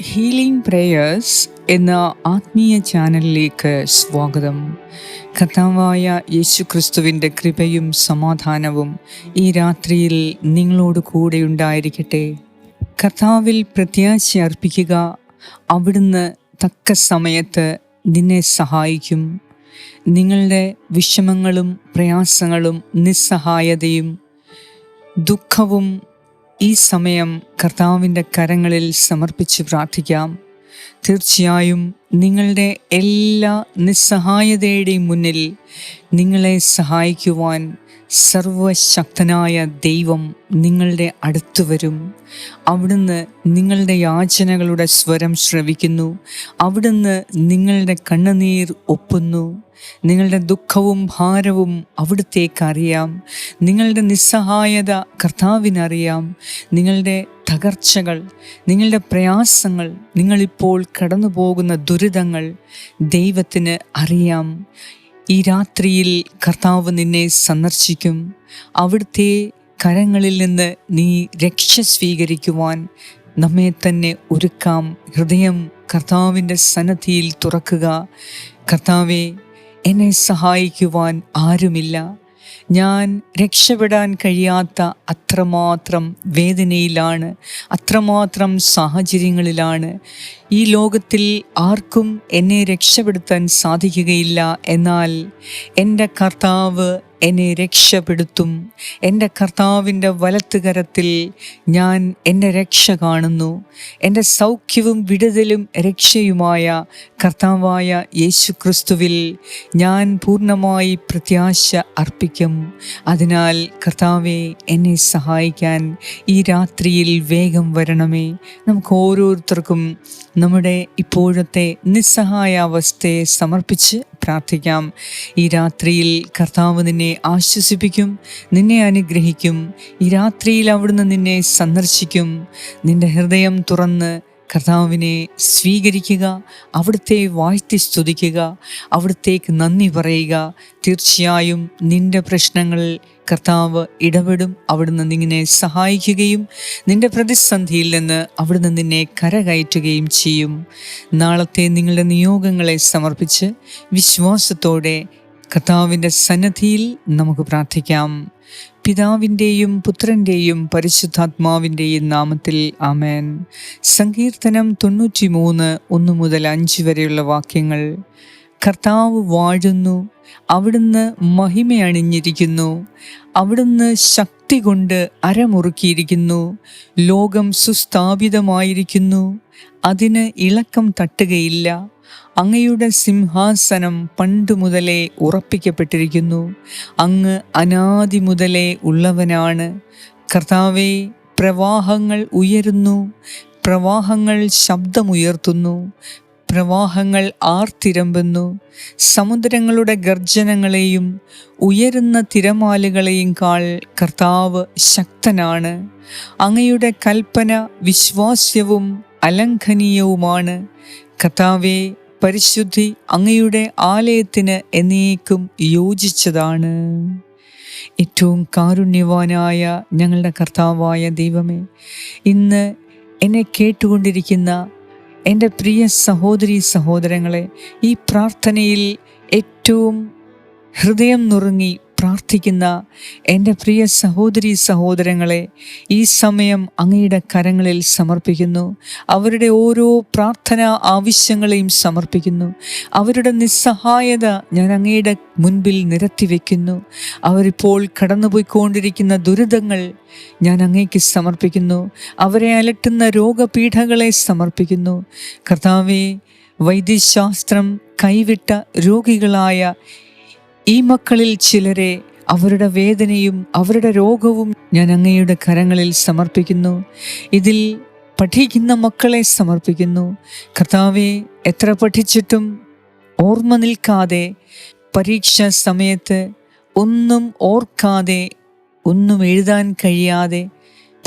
Healing prayers എന്ന ആത്മീയ ചാനലിലേക്ക് സ്വാഗതം. കഥാവായ യേശു ക്രിസ്തുവിന്റെ കൃപയും സമാധാനവും ഈ രാത്രിയിൽ നിങ്ങളോട് കൂടെ ഉണ്ടായിരിക്കട്ടെ. കഥാവിൽ പ്രത്യാശ അർപ്പിക്കുക. അവിടുന്ന് തക്ക സമയത്ത് നിന്നെ സഹായിക്കും. നിങ്ങളുടെ വിഷമങ്ങളും പ്രയാസങ്ങളും നിസ്സഹായതയും ദുഃഖവും ഈ സമയം കർത്താവിന്റെ കരങ്ങളിൽ സമർപ്പിച്ച് പ്രാർത്ഥിക്കാം. തീർച്ചയായും നിങ്ങളുടെ എല്ലാ നിസ്സഹായതയുടെയും മുന്നിൽ നിങ്ങളെ സഹായിക്കുവാൻ സർവശക്തനായ ദൈവം നിങ്ങളുടെ അടുത്തു വരും. അവിടുന്ന് നിങ്ങളുടെ യാചനകളുടെ സ്വരം ശ്രവിക്കുന്നു. അവിടുന്ന് നിങ്ങളുടെ കണ്ണുനീർ ഒപ്പുന്നു. നിങ്ങളുടെ ദുഃഖവും ഭാരവും അവിടുത്തേക്കറിയാം നിങ്ങളുടെ നിസ്സഹായത കർത്താവിനറിയാം. നിങ്ങളുടെ തകർച്ചകൾ നിങ്ങളുടെ പ്രയാസങ്ങൾ നിങ്ങളിപ്പോൾ കടന്നു പോകുന്ന ദുരിതങ്ങൾ ദൈവത്തിന് അറിയാം. ഈ രാത്രിയിൽ കർത്താവ് നിന്നെ സന്ദർശിക്കും. അവിടുത്തെ കരങ്ങളിൽ നിന്ന് നീ രക്ഷ സ്വീകരിക്കുവാൻ നമ്മെ തന്നെ ഒരുക്കാം. ഹൃദയം കർത്താവിന്റെ സന്നദ്ധിയിൽ തുറക്കുക. കർത്താവെ എന്നെ സഹായിക്കുവാൻ ആരുമില്ല. ഞാൻ രക്ഷപ്പെടാൻ കഴിയാത്ത അത്രമാത്രം വേദനയിലാണ് അത്രമാത്രം സാഹചര്യങ്ങളിലാണ്. ഈ ലോകത്തിൽ ആർക്കും എന്നെ രക്ഷപ്പെടുത്താൻ സാധിക്കുകയില്ല. എന്നാൽ എന്റെ കർത്താവ് എന്നെ രക്ഷപ്പെടുത്തും. എന്റെ കർത്താവിന്റെ വലത്തുകരത്തിൽ ഞാൻ എന്റെ രക്ഷ കാണുന്നു. എന്റെ സൗഖ്യവും വിടുതലും രക്ഷയുമായ കർത്താവായ യേശു ക്രിസ്തുവിൽ ഞാൻ പൂർണമായി പ്രത്യാശ അർപ്പിക്കും. അതിനാൽ കർത്താവെ എന്നെ സഹായിക്കാൻ ഈ രാത്രിയിൽ വേഗം വരണമേ. നമുക്ക് ഓരോരുത്തർക്കും നമ്മുടെ ഇപ്പോഴത്തെ നിസ്സഹായാവസ്ഥയെ സമർപ്പിച്ച് പ്രാർത്ഥിക്കാം. ഈ രാത്രിയിൽ കർത്താവ് നിന്നെ ആശ്വസിപ്പിക്കും നിന്നെ അനുഗ്രഹിക്കും. ഈ രാത്രിയിൽ അവിടുന്ന് നിന്നെ സന്ദർശിക്കും. നിന്റെ ഹൃദയം തുറന്ന് കർത്താവിനെ സ്വീകരിക്കുക അവിടുത്തെ വാഴ്ത്തി സ്തുതിക്കുക അവിടുത്തേക്ക് നന്ദി പറയുക. തീർച്ചയായും നിന്റെ പ്രശ്നങ്ങളിൽ കർത്താവ് ഇടപെടും അവിടുന്ന് നിന്നെ സഹായിക്കുകയും നിന്റെ പ്രതിസന്ധിയിൽ നിന്ന് അവിടുന്ന് നിന്നെ കരകയറ്റുകയും ചെയ്യും. നാളത്തെ നിങ്ങളുടെ നിയോഗങ്ങളെ സമർപ്പിച്ച് വിശ്വാസത്തോടെ കർത്താവിന്റെ സന്നദ്ധിയിൽ നമുക്ക് പ്രാർത്ഥിക്കാം. പിതാവിന്റെയും പുത്രന്റെയും പരിശുദ്ധാത്മാവിന്റെയും നാമത്തിൽ ആമേൻ. സങ്കീർത്തനം തൊണ്ണൂറ്റി മൂന്ന് ഒന്ന് മുതൽ അഞ്ച് വരെയുള്ള വാക്യങ്ങൾ. കർത്താവ് വാഴുന്നു അവിടുന്ന് മഹിമയണിഞ്ഞിരിക്കുന്നു അവിടുന്ന് ശക്തി കൊണ്ട് അരമുറുക്കിയിരിക്കുന്നു ലോകം സുസ്ഥാപിതമായിരിക്കുന്നു അതിന് ഇളക്കം തട്ടുകയില്ല അങ്ങയുടെ സിംഹാസനം പണ്ടു മുതലേ ഉറപ്പിക്കപ്പെട്ടിരിക്കുന്നു. അങ്ങ് അനാദി മുതലേ ഉള്ളവനാണ്. കർത്താവെ പ്രവാഹങ്ങൾ ഉയരുന്നു. പ്രവാഹങ്ങൾ ശബ്ദമുയർത്തുന്നു. പ്രവാഹങ്ങൾ ആർത്തിരമ്പുന്നു. സമുദ്രങ്ങളുടെ ഗർജനങ്ങളെയും ഉയരുന്ന തിരമാലുകളെയും കാൾ കർത്താവ് ശക്തനാണ്. അങ്ങയുടെ കൽപ്പന വിശ്വാസ്യവും അലംഘനീയവുമാണ്. കർത്താവെ പരിശുദ്ധി അങ്ങയുടെ ആലയത്തിന് എന്നേക്കും യോജിച്ചതാണ്. ഏറ്റവും കാരുണ്യവാനായ ഞങ്ങളുടെ കർത്താവായ ദൈവമേ ഇന്ന് എന്നെ കേട്ടുകൊണ്ടിരിക്കുന്ന എന്റെ പ്രിയ സഹോദരി സഹോദരങ്ങളെ ഈ പ്രാർത്ഥനയിൽ ഏറ്റവും ഹൃദയം നുറുങ്ങി പ്രാർത്ഥിക്കുന്ന എന്റെ പ്രിയ സഹോദരി സഹോദരങ്ങളെ ഈ സമയം അങ്ങയുടെ കരങ്ങളിൽ സമർപ്പിക്കുന്നു. അവരുടെ ഓരോ പ്രാർത്ഥന ആവശ്യങ്ങളെയും സമർപ്പിക്കുന്നു. അവരുടെ നിസ്സഹായത ഞാൻ അങ്ങയുടെ മുൻപിൽ നിരത്തി വയ്ക്കുന്നു അവരിപ്പോൾ കടന്നുപോയിക്കൊണ്ടിരിക്കുന്ന ദുരിതങ്ങൾ ഞാൻ അങ്ങേക്ക് സമർപ്പിക്കുന്നു. അവരെ അലട്ടുന്ന രോഗപീഠകളെ സമർപ്പിക്കുന്നു. കർത്താവെ വൈദ്യശാസ്ത്രം കൈവിട്ട രോഗികളായ ഈ മക്കളിൽ ചിലരെ അവരുടെ വേദനയും അവരുടെ രോഗവും ഞാൻ അങ്ങയുടെ കരങ്ങളിൽ സമർപ്പിക്കുന്നു. ഇതിൽ പഠിക്കുന്ന മക്കളെ സമർപ്പിക്കുന്നു. കർത്താവെ എത്ര പഠിച്ചിട്ടും ഓർമ്മ നിൽക്കാതെ പരീക്ഷ സമയത്ത് ഒന്നും ഓർക്കാതെ ഒന്നും എഴുതാൻ കഴിയാതെ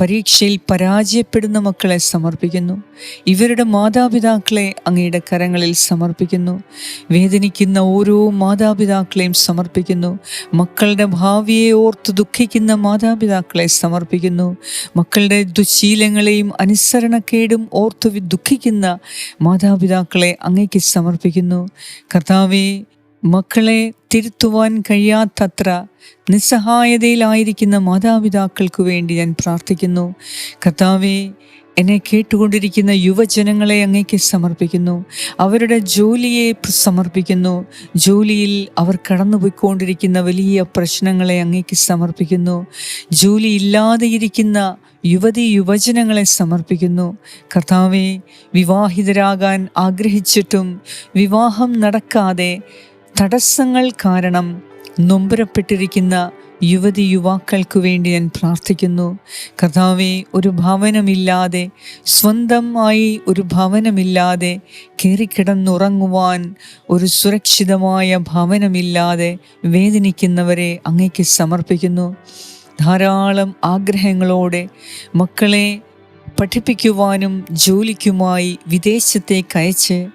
പരീക്ഷയിൽ പരാജയപ്പെടുന്ന മക്കളെ സമർപ്പിക്കുന്നു. ഇവരുടെ മാതാപിതാക്കളെ അങ്ങയുടെ കരങ്ങളിൽ സമർപ്പിക്കുന്നു. വേദനിക്കുന്ന ഓരോ മാതാപിതാക്കളെയും സമർപ്പിക്കുന്നു. മക്കളുടെ ഭാവിയെ ഓർത്ത് ദുഃഖിക്കുന്ന മാതാപിതാക്കളെ സമർപ്പിക്കുന്നു. മക്കളുടെ ദുശീലങ്ങളെയും അനുസരണക്കേടും ഓർത്ത് ദുഃഖിക്കുന്ന മാതാപിതാക്കളെ അങ്ങയ്ക്ക് സമർപ്പിക്കുന്നു. കർത്താവെ മക്കളെ തിരുത്തുവാൻ കഴിയാത്തത്ര നിസ്സഹായതയിലായിരിക്കുന്ന മാതാപിതാക്കൾക്ക് വേണ്ടി ഞാൻ പ്രാർത്ഥിക്കുന്നു. കർത്താവെ എന്നെ കേട്ടുകൊണ്ടിരിക്കുന്ന യുവജനങ്ങളെ അങ്ങേക്ക് സമർപ്പിക്കുന്നു. അവരുടെ ജോലിയെ സമർപ്പിക്കുന്നു. ജോലിയിൽ അവർ കടന്നുപോയിക്കൊണ്ടിരിക്കുന്ന വലിയ പ്രശ്നങ്ങളെ അങ്ങേക്ക് സമർപ്പിക്കുന്നു. ജോലി ഇല്ലാതെയിരിക്കുന്ന യുവതി യുവജനങ്ങളെ സമർപ്പിക്കുന്നു. കർത്താവെ വിവാഹിതരാകാൻ ആഗ്രഹിച്ചിട്ടും വിവാഹം നടക്കാതെ തടസ്സങ്ങൾ കാരണം നൊമ്പരപ്പെട്ടിരിക്കുന്ന യുവതി യുവാക്കൾക്ക് വേണ്ടി ഞാൻ പ്രാർത്ഥിക്കുന്നു. കർത്താവെ ഒരു ഭവനമില്ലാതെ സ്വന്തമായി ഒരു ഭവനമില്ലാതെ കയറിക്കിടന്നുറങ്ങുവാൻ ഒരു സുരക്ഷിതമായ ഭവനമില്ലാതെ വേദനിക്കുന്നവരെ അങ്ങേക്ക് സമർപ്പിക്കുന്നു. ധാരാളം ആഗ്രഹങ്ങളോടെ മക്കളെ പഠിപ്പിക്കുവാനും ജോലിക്കുമായി വിദേശത്തേക്ക് അയച്ച്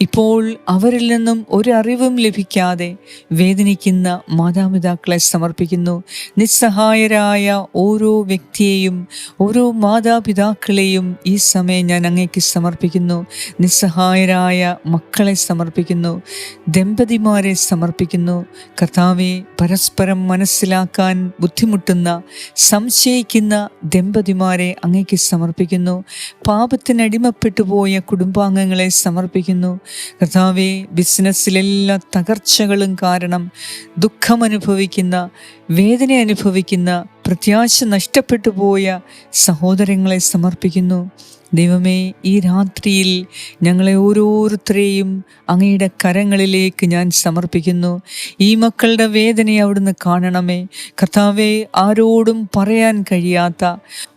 ഇപ്പോൾ അവരിൽ നിന്നും ഒരറിവും ലഭിക്കാതെ വേദനിക്കുന്ന മാതാപിതാക്കളെ സമർപ്പിക്കുന്നു. നിസ്സഹായരായ ഓരോ വ്യക്തിയെയും ഓരോ മാതാപിതാക്കളെയും ഈ സമയം ഞാൻ അങ്ങേക്ക് സമർപ്പിക്കുന്നു. നിസ്സഹായരായ മക്കളെ സമർപ്പിക്കുന്നു. ദമ്പതിമാരെ സമർപ്പിക്കുന്നു. കർത്താവെ പരസ്പരം മനസ്സിലാക്കാൻ ബുദ്ധിമുട്ടുന്ന സംശയിക്കുന്ന ദമ്പതിമാരെ അങ്ങേക്ക് സമർപ്പിക്കുന്നു. പാപത്തിനടിമപ്പെട്ടു പോയ കുടുംബാംഗങ്ങളെ സമർപ്പിക്കുന്നു. പ്രാർത്ഥിക്കുന്നു കർത്താവെ ബിസിനസ്സിലെല്ലാ തകർച്ചകളും കാരണം ദുഃഖമനുഭവിക്കുന്ന വേദന അനുഭവിക്കുന്ന പ്രത്യാശ നഷ്ടപ്പെട്ടു പോയ സഹോദരങ്ങളെ സമർപ്പിക്കുന്നു. ദൈവമേ ഈ രാത്രിയിൽ ഞങ്ങളെ ഓരോരുത്തരെയും അങ്ങയുടെ കരങ്ങളിലേക്ക് ഞാൻ സമർപ്പിക്കുന്നു. ഈ മക്കളുടെ വേദന അവിടുന്ന് കാണണമേ. കർത്താവെ ആരോടും പറയാൻ കഴിയാത്ത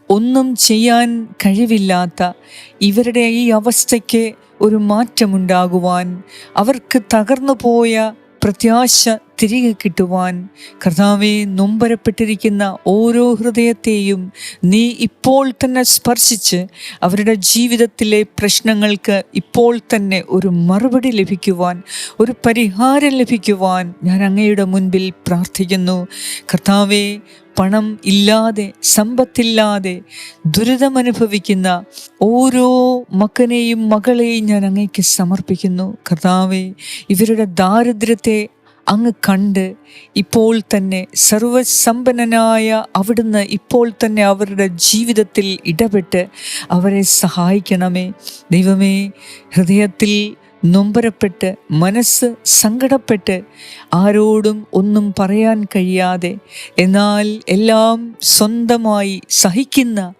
ഒന്നും ചെയ്യാൻ കഴിവില്ലാത്ത ഇവരുടെ ഈ അവസ്ഥയ്ക്ക് ഒരു മാറ്റമുണ്ടാകുവാൻ അവർക്ക് തകർന്നു പോയ പ്രത്യാശ തിരികെ കിട്ടുവാൻ കർത്താവെ നൊമ്പരപ്പെട്ടിരിക്കുന്ന ഓരോ ഹൃദയത്തെയും നീ ഇപ്പോൾ തന്നെ സ്പർശിച്ച് അവരുടെ ജീവിതത്തിലെ പ്രശ്നങ്ങൾക്ക് ഇപ്പോൾ തന്നെ ഒരു മറുപടി ലഭിക്കുവാൻ ഒരു പരിഹാരം ലഭിക്കുവാൻ ഞാൻ അങ്ങയുടെ മുൻപിൽ പ്രാർത്ഥിക്കുന്നു. കർത്താവെ പണം ഇല്ലാതെ സമ്പത്തില്ലാതെ ദുരിതമനുഭവിക്കുന്ന ഓരോ മക്കനെയും മകളെയും ഞാൻ അങ്ങേക്ക് സമർപ്പിക്കുന്നു. കർത്താവെ ഇവരുടെ ദാരിദ്ര്യത്തെ അങ്ങ് കണ്ട് ഇപ്പോൾ തന്നെ സർവസമ്പന്നനായ അവിടുന്ന് ഇപ്പോൾ തന്നെ അവരുടെ ജീവിതത്തിൽ ഇടപെട്ട് അവരെ സഹായിക്കണമേ. ദൈവമേ ഹൃദയത്തിൽ നൊമ്പരപ്പെട്ട് മനസ്സ് സങ്കടപ്പെട്ട് ആരോടും ഒന്നും പറയാൻ കഴിയാതെ എന്നാൽ എല്ലാം സ്വന്തമായി സഹിക്കുന്ന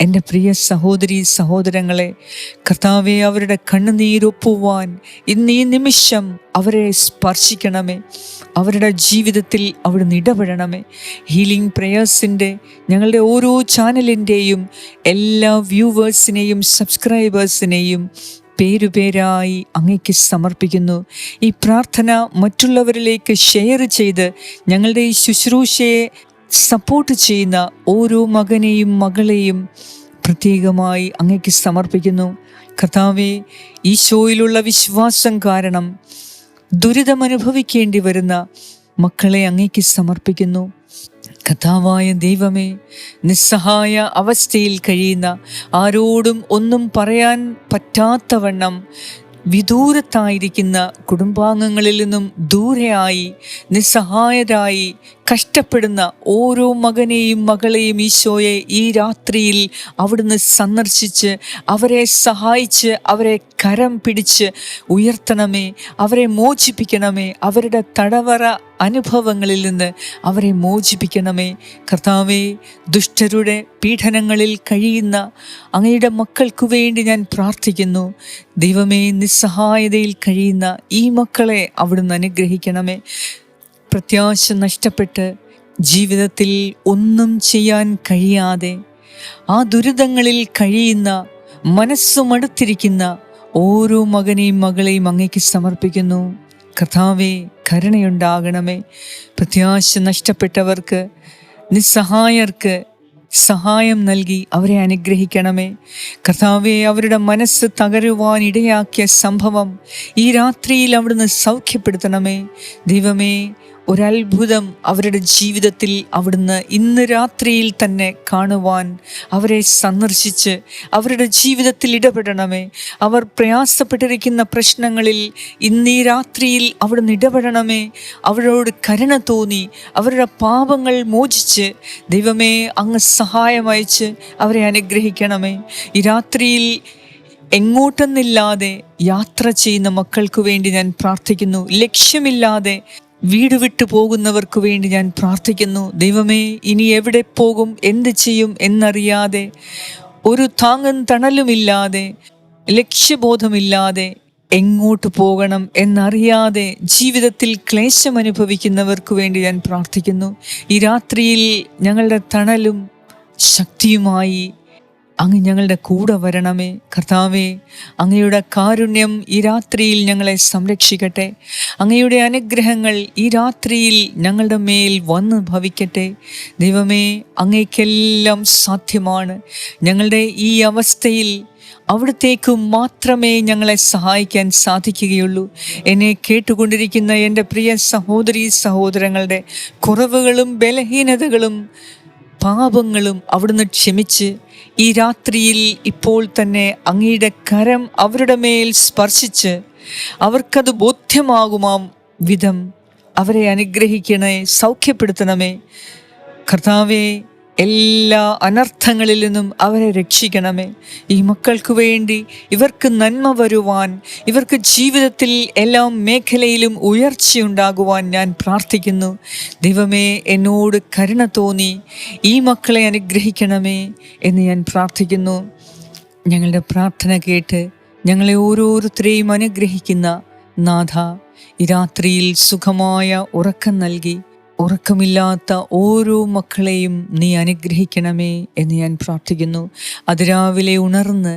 എന്റെ പ്രിയ സഹോദരി സഹോദരങ്ങളെ കർത്താവെ അവരുടെ കണ്ണുനീരൊപ്പുവാൻ ഇന്ന് ഈ നിമിഷം അവരെ സ്പർശിക്കണമേ. അവരുടെ ജീവിതത്തിൽ അവിടുന്ന് ഇടപെടണമേ. ഹീലിംഗ് പ്രേയേഴ്സിന്റെ ഞങ്ങളുടെ ഓരോ ചാനലിന്റെയും എല്ലാ വ്യൂവേഴ്സിനെയും സബ്സ്ക്രൈബേഴ്സിനെയും പേരുപേരായി അങ്ങയ്ക്ക് സമർപ്പിക്കുന്നു. ഈ പ്രാർത്ഥന മറ്റുള്ളവരിലേക്ക് ഷെയർ ചെയ്ത് ഞങ്ങളുടെ ഈ ശുശ്രൂഷയെ സപ്പോർട്ട് ചെയ്യുന്ന ഓരോ മകനെയും മകളെയും പ്രത്യേകമായി അങ്ങയ്ക്ക് സമർപ്പിക്കുന്നു. കർത്താവെ ഷോയിലുള്ള വിശ്വാസം കാരണം ദുരിതമനുഭവിക്കേണ്ടി വരുന്ന മക്കളെ അങ്ങയ്ക്ക് സമർപ്പിക്കുന്നു. കഥാവായ ദൈവമേ നിസ്സഹായ അവസ്ഥയിൽ കഴിയുന്ന ആരോടും ഒന്നും പറയാൻ പറ്റാത്തവണ്ണം വിദൂരത്തായിരിക്കുന്ന കുടുംബാംഗങ്ങളിൽ നിന്നും ദൂരെയായി നിസ്സഹായരായി കഷ്ടപ്പെടുന്ന ഓരോ മകനെയും മകളെയും ഈശോയെ ഈ രാത്രിയിൽ അവിടുന്ന് സന്ദർശിച്ച് അവരെ സഹായിച്ച് അവരെ കരം പിടിച്ച് ഉയർത്തണമേ അവരെ മോചിപ്പിക്കണമേ അവരുടെ തടവറ അനുഭവങ്ങളിൽ നിന്ന് അവരെ മോചിപ്പിക്കണമേ. കർത്താവേ ദുഷ്ടരുടെ പീഡനങ്ങളിൽ കഴിയുന്ന അങ്ങയുടെ മക്കൾക്കു വേണ്ടി ഞാൻ പ്രാർത്ഥിക്കുന്നു. ദൈവമേ നിസ്സഹായതയിൽ കഴിയുന്ന ഈ മക്കളെ അവിടുന്ന് അനുഗ്രഹിക്കണമേ. പ്രത്യാശ നഷ്ടപ്പെട്ട് ജീവിതത്തിൽ ഒന്നും ചെയ്യാൻ കഴിയാതെ ആ ദുരിതങ്ങളിൽ കഴിയുന്ന മനസ്സുമടുത്തിരിക്കുന്ന ഓരോ മകനെയും മകളെയും അങ്ങേക്ക് സമർപ്പിക്കുന്നു. കഥാവേ കരുണയുണ്ടാകണമേ. പ്രത്യാശ നഷ്ടപ്പെട്ടവർക്ക് നിസ്സഹായർക്ക് സഹായം നൽകി അവരെ അനുഗ്രഹിക്കണമേ. കർത്താവെ അവരുടെ മനസ്സ് തകരുവാൻ ഇടയാക്കിയ സംഭവം ഈ രാത്രിയിൽ അവിടുന്ന് സൗഖ്യപ്പെടുത്തണമേ. ദൈവമേ ഒരത്ഭുതം അവരുടെ ജീവിതത്തിൽ അവിടുന്ന് ഇന്ന് രാത്രിയിൽ തന്നെ കാണുവാൻ അവരെ സന്ദർശിച്ച് അവരുടെ ജീവിതത്തിൽ ഇടപെടണമേ. അവർ പ്രയാസപ്പെട്ടിരിക്കുന്ന പ്രശ്നങ്ങളിൽ ഇന്ന് രാത്രിയിൽ അവിടുന്ന് ഇടപെടണമേ. അവരോട് കരുണ തോന്നി അവരുടെ പാപങ്ങൾ മോചിച്ച് ദൈവമേ അങ്ങ് സഹായം അയച്ച് അവരെ അനുഗ്രഹിക്കണമേ. ഈ രാത്രിയിൽ എങ്ങോട്ടെന്നില്ലാതെ യാത്ര ചെയ്യുന്ന മക്കൾക്ക് വേണ്ടി ഞാൻ പ്രാർത്ഥിക്കുന്നു. ലക്ഷ്യമില്ലാതെ വീട് വിട്ടു പോകുന്നവർക്ക് വേണ്ടി ഞാൻ പ്രാർത്ഥിക്കുന്നു. ദൈവമേ ഇനി എവിടെ പോകും? എന്ത് ചെയ്യും എന്നറിയാതെ ഒരു താങ്ങും തണലുമില്ലാതെ ലക്ഷ്യബോധമില്ലാതെ എങ്ങോട്ട് പോകണം എന്നറിയാതെ ജീവിതത്തിൽ ക്ലേശം അനുഭവിക്കുന്നവർക്ക് വേണ്ടി ഞാൻ പ്രാർത്ഥിക്കുന്നു. ഈ രാത്രിയിൽ ഞങ്ങളുടെ തണലും ശക്തിയുമായി അങ്ങ് ഞങ്ങളുടെ കൂടെ വരണമേ കർത്താവേ. അങ്ങയുടെ കാരുണ്യം ഈ രാത്രിയിൽ ഞങ്ങളെ സംരക്ഷിക്കട്ടെ. അങ്ങയുടെ അനുഗ്രഹങ്ങൾ ഈ രാത്രിയിൽ ഞങ്ങളുടെ മേൽ വന്ന് ഭവിക്കട്ടെ. ദൈവമേ അങ്ങേക്കെല്ലാം സാധ്യമാണ്. ഞങ്ങളുടെ ഈ അവസ്ഥയിൽ അവിടത്തേക്ക് മാത്രമേ ഞങ്ങളെ സഹായിക്കാൻ സാധിക്കുകയുള്ളൂ. എന്നെ കേട്ടുകൊണ്ടിരിക്കുന്ന എന്റെ പ്രിയ സഹോദരി സഹോദരങ്ങളുടെ കുറവുകളും ബലഹീനതകളും പാപങ്ങളും അവിടുന്ന് ക്ഷമിച്ച് ഈ രാത്രിയിൽ ഇപ്പോൾ തന്നെ അങ്ങയുടെ കരം അവരുടെ മേൽ സ്പർശിച്ച് അവർക്കത് ബോധ്യമാകുമാം വിധം അവരെ അനുഗ്രഹിക്കണേ സൗഖ്യപ്പെടുത്തണമേ. കർത്താവെ എല്ലാ അനർത്ഥങ്ങളിൽ നിന്നും അവരെ രക്ഷിക്കണമേ. ഈ മക്കൾക്ക് വേണ്ടി ഇവർക്ക് നന്മ വരുവാൻ ഇവർക്ക് ജീവിതത്തിൽ എല്ലാ മേഖലയിലും ഉയർച്ചയുണ്ടാകുവാൻ ഞാൻ പ്രാർത്ഥിക്കുന്നു. ദൈവമേ എന്നോട് കരുണ തോന്നി. ഈ മക്കളെ അനുഗ്രഹിക്കണമേ എന്ന് ഞാൻ പ്രാർത്ഥിക്കുന്നു. ഞങ്ങളുടെ പ്രാർത്ഥന കേട്ട് ഞങ്ങളെ ഓരോരുത്തരെയും അനുഗ്രഹിക്കുന്ന നാഥ ഈ രാത്രിയിൽ സുഖമായ ഉറക്കം നൽകി ഉറക്കമില്ലാത്ത ഓരോ മക്കളെയും നീ അനുഗ്രഹിക്കണമേ എന്ന് ഞാൻ പ്രാർത്ഥിക്കുന്നു. അതിരാവിലെ ഉണർന്ന്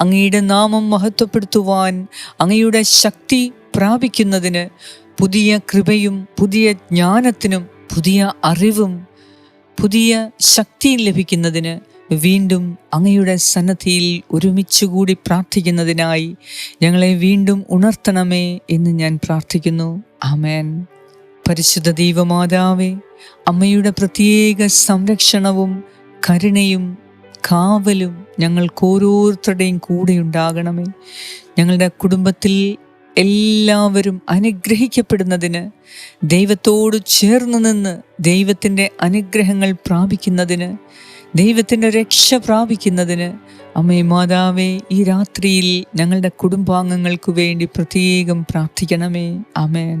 അങ്ങയുടെ നാമം മഹത്വപ്പെടുത്തുവാൻ അങ്ങയുടെ ശക്തി പ്രാപിക്കുന്നതിന് പുതിയ കൃപയും പുതിയ ജ്ഞാനത്തിനും പുതിയ അറിവും പുതിയ ശക്തിയും ലഭിക്കുന്നതിന് വീണ്ടും അങ്ങയുടെ സന്നദ്ധിയിൽ ഒരുമിച്ചുകൂടി പ്രാർത്ഥിക്കുന്നതിനായി ഞങ്ങളെ വീണ്ടും ഉണർത്തണമേ എന്ന് ഞാൻ പ്രാർത്ഥിക്കുന്നു. ആമേൻ. പരിശുദ്ധ ദൈവമാതാവേ അമ്മയുടെ പ്രത്യേക സംരക്ഷണവും കരുണയും കാവലും ഞങ്ങൾക്ക് ഓരോരുത്തരുടെയും കൂടെ ഉണ്ടാകണമേ. ഞങ്ങളുടെ കുടുംബത്തിൽ എല്ലാവരും അനുഗ്രഹിക്കപ്പെടുന്നതിന് ദൈവത്തോട് ചേർന്ന് നിന്ന് ദൈവത്തിന്റെ അനുഗ്രഹങ്ങൾ പ്രാപിക്കുന്നതിന് ദൈവത്തിന്റെ രക്ഷ പ്രാപിക്കുന്നതിന് അമ്മേ മാതാവേ ഈ രാത്രിയിൽ ഞങ്ങളുടെ കുടുംബാംഗങ്ങൾക്ക് വേണ്ടി പ്രത്യേകം പ്രാർത്ഥിക്കണമേ. അമേൻ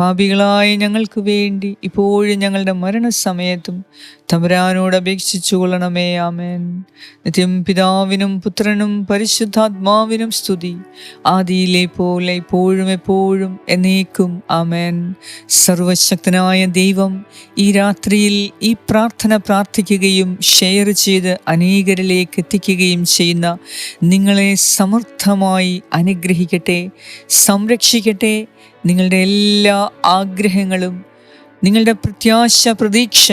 പാപികളായ ഞങ്ങൾക്ക് വേണ്ടി ഇപ്പോഴും ഞങ്ങളുടെ മരണസമയത്തും തമരാനോട് അപേക്ഷിച്ചു കൊള്ളണമേ ആമേൻ. നിത്യം പിതാവിനും പുത്രനും പരിശുദ്ധാത്മാവിനും സ്തുതി. ആദിയിലെ പോലെ ഇപ്പോഴും എപ്പോഴും എന്നേക്കും ആമേൻ. സർവശക്തനായ ദൈവം ഈ രാത്രിയിൽ ഈ പ്രാർത്ഥന പ്രാർത്ഥിക്കുകയും ഷെയർ ചെയ്ത് അനേകരിലേക്ക് എത്തിക്കുകയും ചെയ്യുന്ന നിങ്ങളെ സമർത്ഥമായി അനുഗ്രഹിക്കട്ടെ സംരക്ഷിക്കട്ടെ നിങ്ങളുടെ എല്ലാ ആഗ്രഹങ്ങളും നിങ്ങളുടെ പ്രത്യാശ പ്രതീക്ഷ